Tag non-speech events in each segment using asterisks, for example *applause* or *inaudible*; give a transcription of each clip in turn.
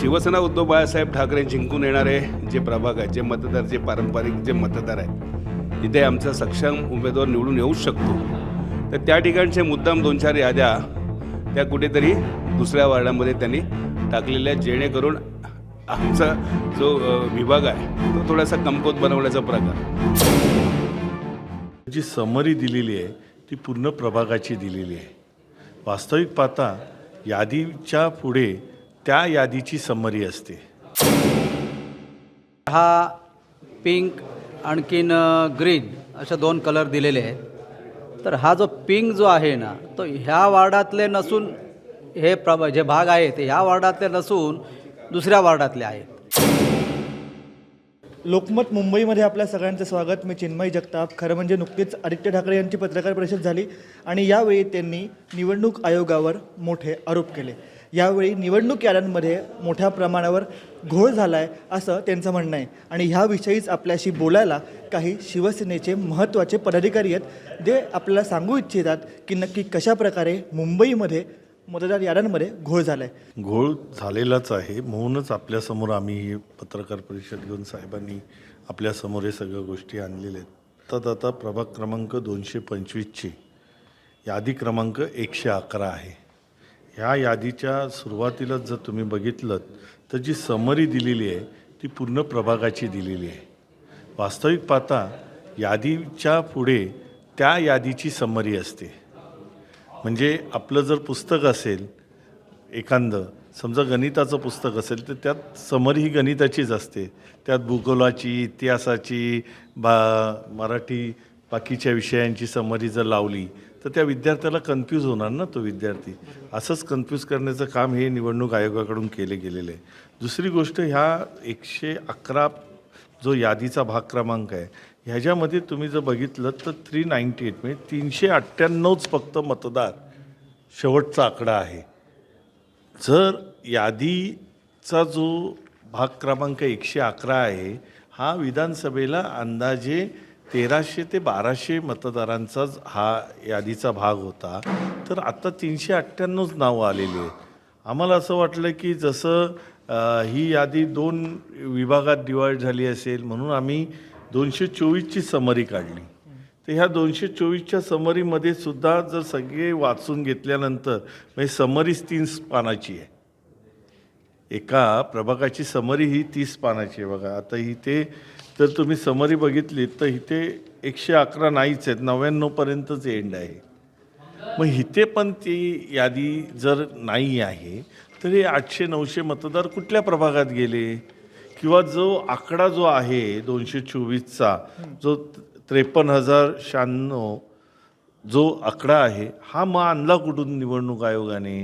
शिवसेना उद्धव बाळासाहेब ठाकरे जिंकून येणारे जे प्रभाग आहेत जे मतदार जे पारंपरिक जे मतदार आहेत तिथे आमचा सक्षम उमेदवार निवडून येऊ शकतो. तर त्या ठिकाणचे मुद्दाम दोन चार याद्या त्या कुठेतरी दुसऱ्या वार्डामध्ये त्यांनी टाकलेल्या जेणेकरून आमचा जो विभाग आहे तो थोडासा कमकोत बनवण्याचा प्रकार. जी समरी दिलेली आहे ती पूर्ण प्रभागाची दिलेली आहे. वास्तविक पाहता यादीच्या पुढे त्या यादीची समरी असते. हा पिंक आणखीन ग्रीन अशा दोन कलर दिलेले आहेत. तर हा जो पिंक जो आहे ना तो ह्या वार्डातले नसून हे प्रभ जे भाग आहेत ते ह्या वार्डातले नसून दुसऱ्या वार्डातले आहेत. लोकमत मुंबईमध्ये आपल्या सगळ्यांचं स्वागत. मी चिन्मय जगताप. खरं म्हणजे नुकतीच आदित्य ठाकरे यांची पत्रकार परिषद झाली आणि यावेळी त्यांनी निवडणूक आयोगावर मोठे आरोप केले. यावेळी निवडणूक याद्यांमध्ये मोठ्या प्रमाणावर घोळ झाला आहे असं त्यांचं म्हणणं आहे. आणि ह्याविषयीच आपल्याशी बोलायला काही शिवसेनेचे महत्त्वाचे पदाधिकारी आहेत. जे आपल्याला सांगू इच्छितात की नक्की कशाप्रकारे मुंबईमध्ये मतदार याद्यांमध्ये घोळ झाला आहे घोळ झालेलाच आहे. म्हणूनच आपल्यासमोर आम्ही ही पत्रकार परिषद घेऊन साहेबांनी आपल्यासमोर हे सगळ्या गोष्टी आणलेल्या आहेत. तर आता प्रभाग क्रमांक दोनशे पंचवीसची यादी क्रमांक एकशे अकरा आहे. ह्या यादीच्या सुरुवातीलाच जर तुम्ही बघितलं तर जी समरी दिलेली आहे ती पूर्ण प्रभागाची दिलेली आहे. वास्तविक पाहता यादीच्या पुढे त्या यादीची समरी असते. म्हणजे आपलं जर पुस्तक असेल एखादं समजा गणिताचं पुस्तक असेल तर त्यात समरी ही गणिताचीच असते. त्यात भूगोलाची इतिहासाची बा मराठी बाकीच्या विषयांची समरी जर लावली तर त्या विद्यार्थ्याला कन्फ्यूज होणार ना तो विद्यार्थी? असंच कन्फ्यूज करण्याचं काम हे निवडणूक आयोगाकडून केले गेलेलं आहे. दुसरी गोष्ट ह्या एकशे अकरा जो यादीचा भाग क्रमांक आहे ह्याच्यामध्ये तुम्ही जर बघितलं तर थ्री नाईंटी एट म्हणजे तीनशे अठ्ठ्याण्णवच फक्त मतदार शेवटचा आकडा आहे. जर यादीचा जो भाग क्रमांक एकशे अकरा आहे हा विधानसभेला अंदाजे तेराशे ते बाराशे मतदारांचाच हा यादीचा भाग होता. तर आता तीनशे अठ्ठ्याण्णवच नावं आलेली आहे आम्हाला असं वाटलं की जसं ही यादी दोन विभागात डिवाईड झाली असेल म्हणून आम्ही दोनशे चोवीसची समरी काढली. तर ह्या दोनशे चोवीसच्या समरीमध्ये सुद्धा जर सगळे वाचून घेतल्यानंतर म्हणजे समरीच तीन पानाची आहे. एका प्रभागाची समरी ही तीस पानाची आहे. बघा आता ही ते जर तुम्ही समरी बघितली तर इथे एकशे अकरा नाहीच आहेत नव्याण्णवपर्यंतच एंड आहे. मग इथे पण ती यादी जर नाही आहे तर हे आठशे नऊशे मतदार कुठल्या प्रभागात गेले? किंवा जो आकडा जो आहे दोनशे चोवीसचा जो त्रेपन्न हजार शहाण्णव जो आकडा आहे हा मग आणला कुठून निवडणूक आयोगाने?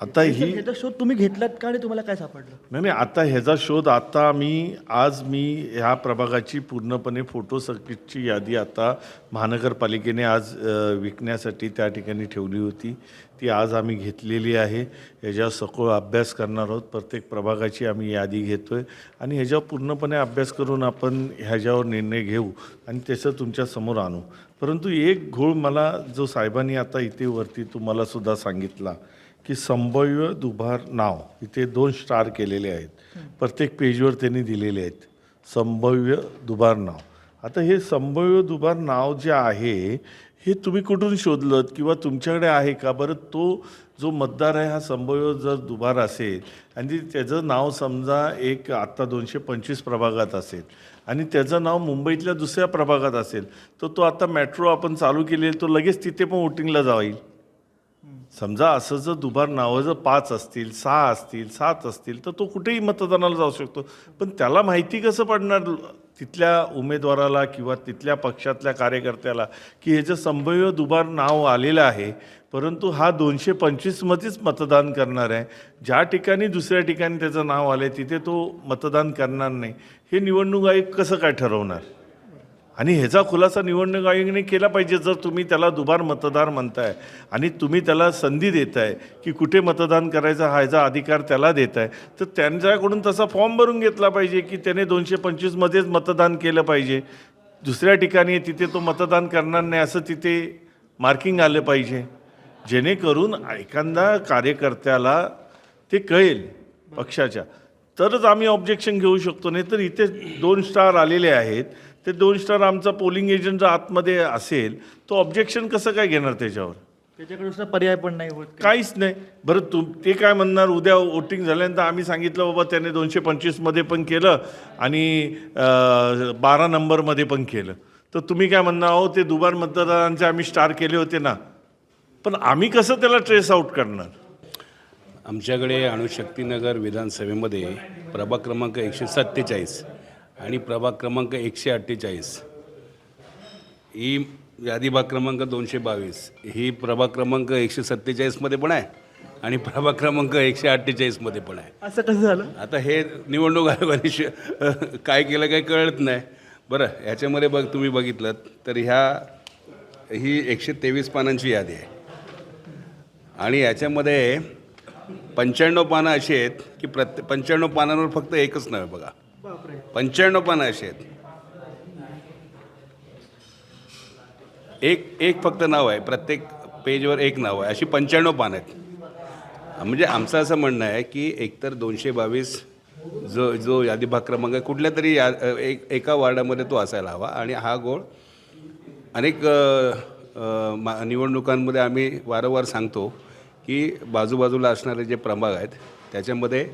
आता ही ह्याचा शोध तुम्ही घेतलात का आणि तुम्हाला काय सापडलं? नाही नाही आता ह्याचा शोध आता मी आज मी ह्या प्रभागाची पूर्णपणे फोटो सर्किटची यादी आता महानगरपालिकेने आज अ, विकण्यासाठी त्या ठिकाणी ठेवली होती. ती आज आम्ही घेतलेली आहे. ह्याच्यावर सखोल अभ्यास करणार आहोत. प्रत्येक प्रभागाची आम्ही यादी घेतो आहे आणि ह्याच्यावर पूर्णपणे अभ्यास करून आपण ह्याच्यावर निर्णय घेऊ आणि त्याचं तुमच्यासमोर आणू. परंतु एक घोळ मला जो साहेबांनी आता इथे वरती तुम्हाला सुद्धा सांगितला की संभाव्य दुभार नाव इथे दोन स्टार केलेले आहेत. प्रत्येक पेजवर त्यांनी दिलेले आहेत. संभाव्य दुभार नाव. आता हे संभाव्य दुभार नाव जे आहे हे तुम्ही कुठून शोधलं किंवा तुमच्याकडे आहे का? बरं तो जो मतदार आहे हा संभाव्य जर दुभार असेल आणि त्याचं नाव समजा एक आत्ता दोनशे पंचवीस प्रभागात असेल आणि त्याचं नाव मुंबईतल्या दुसऱ्या प्रभागात असेल तर तो आता मेट्रो आपण चालू केली तो लगेच तिथे पण वोटिंगला जाईल. समजा असं जर दुबार नावं जर पाच असतील सहा असतील सात असतील तर तो कुठेही मतदानाला जाऊ शकतो. पण त्याला माहिती कसं पडणार? तिथल्या उमेदवाराला किंवा तिथल्या पक्षातल्या कार्यकर्त्याला की ह्याचं संभाव्य दुबार नाव आलेलं आहे परंतु हा दोनशे पंचवीसमध्येच मतदान करणार आहे. ज्या ठिकाणी दुसऱ्या ठिकाणी त्याचं नाव आलं आहे तिथे तो मतदान करणार नाही. हे निवडणूक आयोग कसं काय ठरवणार? आणि ह्याचा खुलासा निवडणूक आयोगाने केला पाहिजे जर तुम्ही त्याला दुबार मतदार म्हणताय आणि तुम्ही त्याला संधी देताय की कुठे मतदान करायचा हा ह्याचा अधिकार त्याला देताय तर त्यांच्याकडून तसा फॉर्म भरून घेतला पाहिजे की त्याने दोनशे पंचवीसमध्येच मतदान केलं पाहिजे. दुसऱ्या ठिकाणी तिथे तो मतदान करणार नाही असं तिथे मार्किंग आलं पाहिजे. जेणेकरून एखादा कार्यकर्त्याला ते कळेल पक्षाच्या. तरच आम्ही ऑब्जेक्शन घेऊ शकतो. नाही तर इथे दोन स्टार आलेले आहेत. ते दोन स्टार आमचा पोलिंग एजंट जर आतमध्ये असेल तो ऑब्जेक्शन कसं काय घेणार त्याच्यावर? त्याच्याकडे दुसरा पर्याय पण नाही होत. काहीच नाही. बरं तू ते काय म्हणणार? उद्या वोटिंग झाल्यानंतर आम्ही सांगितलं बाबा त्याने दोनशे पंचवीसमध्ये पण केलं आणि अं, बारा नंबरमध्ये पण केलं. तर तुम्ही काय म्हणणार? अहो ते दुबार मतदारांचे आम्ही स्टार केले होते ना. पण आम्ही कसं त्याला ट्रेस आउट करणार? आमच्याकडे अणुशक्तीनगर विधानसभेमध्ये प्रभाग क्रमांक एकशे सत्तेचाळीस आणि प्रभाग क्रमांक एकशे अठ्ठेचाळीस. ही यादी भाग क्रमांक दोनशे बावीस ही प्रभाग क्रमांक एकशे सत्तेचाळीसमध्ये पण आहे आणि प्रभाग क्रमांक एकशे अठ्ठेचाळीसमध्ये पण आहे. असं कसं झालं? आता हे निवडणूक आयोगाने श *laughs* काय केलं काही कळत नाही. बरं ह्याच्यामध्ये बघ तुम्ही बघितलं तर ह्या ही एकशे तेवीस पानांची यादी आहे. आणि याच्यामध्ये पंच्याण्णव पानं अशी आहेत की प्रत्ये पंच्याण्णव पानांवर फक्त एकच नाव आहे बघा पंच्याण्णव पानं अशी आहेत. एक एक फक्त नाव आहे. प्रत्येक पेजवर एक नाव आहे. अशी पंच्याण्णव पानं आहेत. म्हणजे आमचं असं म्हणणं आहे की एकतर दोनशे बावीस जो जो यादी भाग क्रमांक आहे कुठल्या तरी या एक एका वार्डामध्ये तो असायला हवा. आणि हा गोळ अनेक निवडणुकांमध्ये आम्ही वारंवार सांगतो की बाजूबाजूला असणारे जे प्रभाग आहेत त्याच्यामध्ये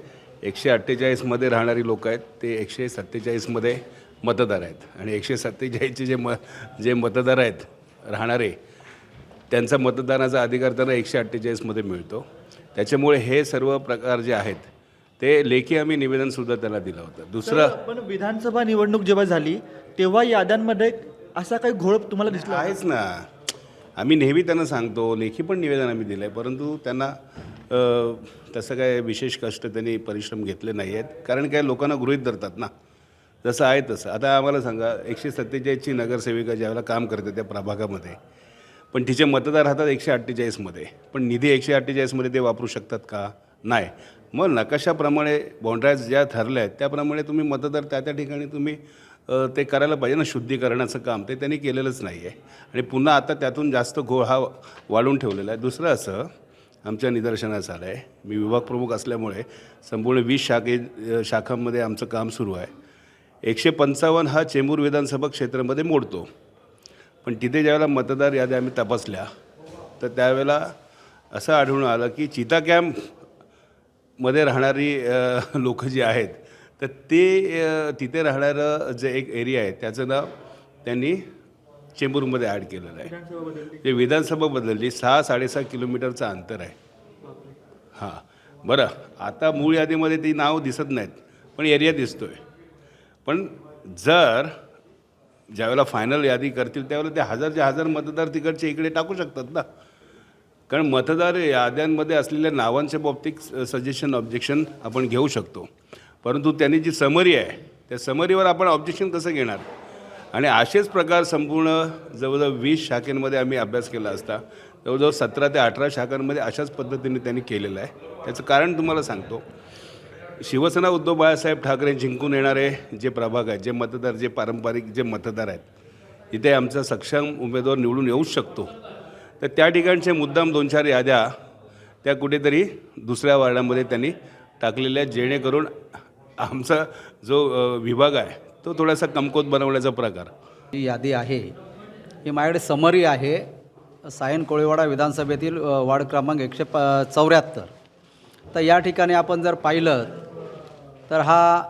एकशे अठ्ठेचाळीसमध्ये राहणारी लोक आहेत ते एकशे सत्तेचाळीसमध्ये मतदार आहेत. आणि एकशे सत्तेचाळीसचे जे म जे मतदार आहेत राहणारे त्यांचा मतदानाचा अधिकार त्यांना एकशे अठ्ठेचाळीसमध्ये मिळतो. त्याच्यामुळे हे सर्व प्रकार जे आहेत ते लेखी आम्ही निवेदनसुद्धा त्याला दिलं होतं. दुसरं पण विधानसभा निवडणूक जेव्हा झाली तेव्हा याद्यांमध्ये असा काही घोळ तुम्हाला दिसला आहेच ना. आम्ही नेहमी त्यांना सांगतो लेखी पण निवेदन आम्ही दिलं आहे परंतु त्यांना तसं काय विशेष कष्ट त्यांनी परिश्रम घेतले नाही आहेत कारण काय लोकांना गृहित धरतात ना. जसं आहे तसं. आता आम्हाला सांगा एकशे सत्तेचाळीसची नगरसेविका ज्यावेळेला काम करते त्या प्रभागामध्ये पण तिचे मतदार राहतात एकशे अठ्ठेचाळीसमध्ये. पण निधी एकशे अठ्ठेचाळीसमध्ये ते वापरू शकतात का? नाही. मग नकाशाप्रमाणे बाउंड्राज ज्या ठरल्या आहेत त्याप्रमाणे तुम्ही मतदार त्या त्या ठिकाणी तुम्ही ते करायला पाहिजे ना शुद्धीकरणाचं काम. ते त्यांनी केलेलंच नाही आहे आणि पुन्हा आता त्यातून जास्त घोळ हा वाढून ठेवलेला आहे. दुसरं असं आमच्या निदर्शनास आलं आहे मी विभाग प्रमुख असल्यामुळे संपूर्ण वीस शाखे शाखांमध्ये आमचं काम सुरू आहे. एकशे पंचावन्न हा चेंबूर विधानसभा क्षेत्रामध्ये मोडतो. पण तिथे ज्यावेळेला मतदार याद्या आम्ही तपासल्या तर त्यावेळेला असं आढळून आलं की चिता कॅम्पमध्ये राहणारी लोकं जी आहेत तर ते तिथे राहणारं जे एक एरिया आहे त्याचं नाव त्यांनी चेंबूरमध्ये ॲड केलेलं आहे. ते विधानसभा बदलली सहा साडेसहा किलोमीटरचं अंतर आहे. हां. बरं आता मूळ यादीमध्ये ती नाव दिसत नाहीत पण एरिया दिसतोय. पण जर ज्यावेळेला फायनल यादी करतील त्यावेळेला ते हजारचे हजार मतदार तिकडचे इकडे टाकू शकतात ना. कारण मतदार याद्यांमध्ये असलेल्या नावांच्या बाबतीत सजेशन ऑब्जेक्शन आपण घेऊ शकतो. परंतु त्यांनी जी समरी आहे त्या समरीवर आपण ऑब्जेक्शन कसं घेणार? आणि असेच प्रकार संपूर्ण जवळजवळ वीस शाखेंमध्ये आम्ही अभ्यास केला असता जवळजवळ सतरा ते अठरा शाखांमध्ये अशाच पद्धतीने त्यांनी केलेलं आहे. त्याचं कारण तुम्हाला सांगतो. शिवसेना उद्धव बाळासाहेब ठाकरे जिंकून येणारे जे प्रभाग आहेत जे मतदार जे पारंपरिक जे मतदार आहेत इथे आमचा सक्षम उमेदवार निवडून येऊच शकतो. तर त्या ठिकाणचे मुद्दाम दोन चार याद्या त्या कुठेतरी दुसऱ्या वार्डामध्ये त्यांनी टाकलेल्या जेणेकरून आमचा जो विभाग आहे तो थोडासा कमकोत बनवण्याचा प्रकार. ही यादी आहे ही माझ्याकडे समरी आहे. सायन कोळीवाडा विधानसभेतील वार्ड क्रमांक एकशे प चौऱ्याहत्तर. तर या ठिकाणी आपण जर पाहिलं तर हा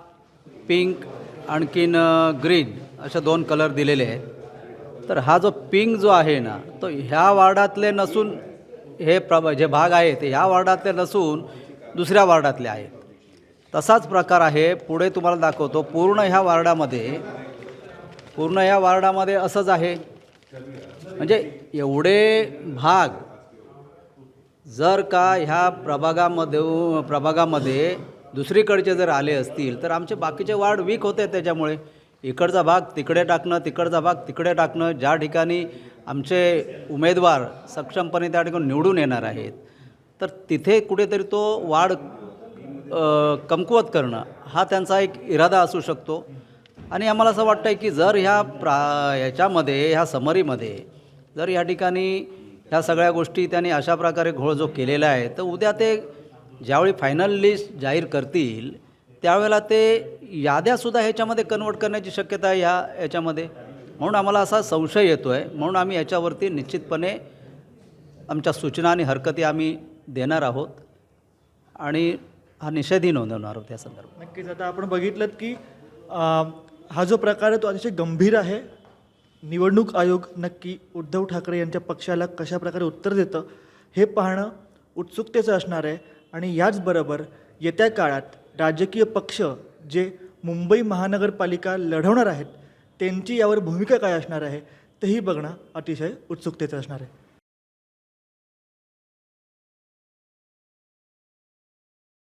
पिंक आणखीन ग्रीन असे दोन कलर दिलेले आहेत. तर हा जो पिंक जो आहे ना तो ह्या वार्डातले नसून हे प्रभ जे भाग आहे ते ह्या वार्डातले नसून दुसऱ्या वार्डातले आहेत. तसाच प्रकार आहे. पुढे तुम्हाला दाखवतो. पूर्ण ह्या वार्डामध्ये पूर्ण ह्या वार्डामध्ये असंच आहे. म्हणजे एवढे भाग जर का ह्या प्रभागामध्ये प्रभागामध्ये दुसरीकडचे जर आले असतील तर आमचे बाकीचे वार्ड वीक होते त्याच्यामुळे. इकडचा भाग तिकडे टाकणं तिकडचा भाग तिकडे टाकणं ज्या ठिकाणी आमचे उमेदवार सक्षमपणे त्या ठिकाणी निवडून येणार आहेत तर तिथे कुठेतरी तो वाढ कमकुवत करणं हा त्यांचा एक इरादा असू शकतो. आणि आम्हाला असं वाटतं आहे की जर ह्या प्रा ह्याच्यामध्ये ह्या समरीमध्ये जर या ठिकाणी ह्या सगळ्या गोष्टी त्यांनी अशा प्रकारे घोळ जो केलेला आहे तर उद्या ते ज्यावेळी फायनल लिस्ट जाहीर करतील त्यावेळेला ते याद्यासुद्धा ह्याच्यामध्ये कन्वर्ट करण्याची शक्यता आहे ह्या याच्यामध्ये म्हणून आम्हाला असा संशय येतो आहे म्हणून आम्ही याच्यावरती निश्चितपणे आमच्या सूचना आणि हरकती आम्ही देणार आहोत. आणि हा निषेधही नोंदवणार आहोत या संदर्भात. नक्कीच. आता आपण बघितलं की अं, हा जो प्रकार आहे तो अतिशय गंभीर आहे. निवडणूक आयोग नक्की उद्धव ठाकरे यांच्या पक्षाला कशा प्रकारे उत्तर देतं हे पाहणं उत्सुकतेचं असणार आहे. आणि याचबरोबर येत्या काळात राजकीय पक्ष जे मुंबई महानगरपालिका लढवणार आहेत त्यांची यावर भूमिका काय असणार आहे तेही बघणं अतिशय उत्सुकतेचं असणार आहे.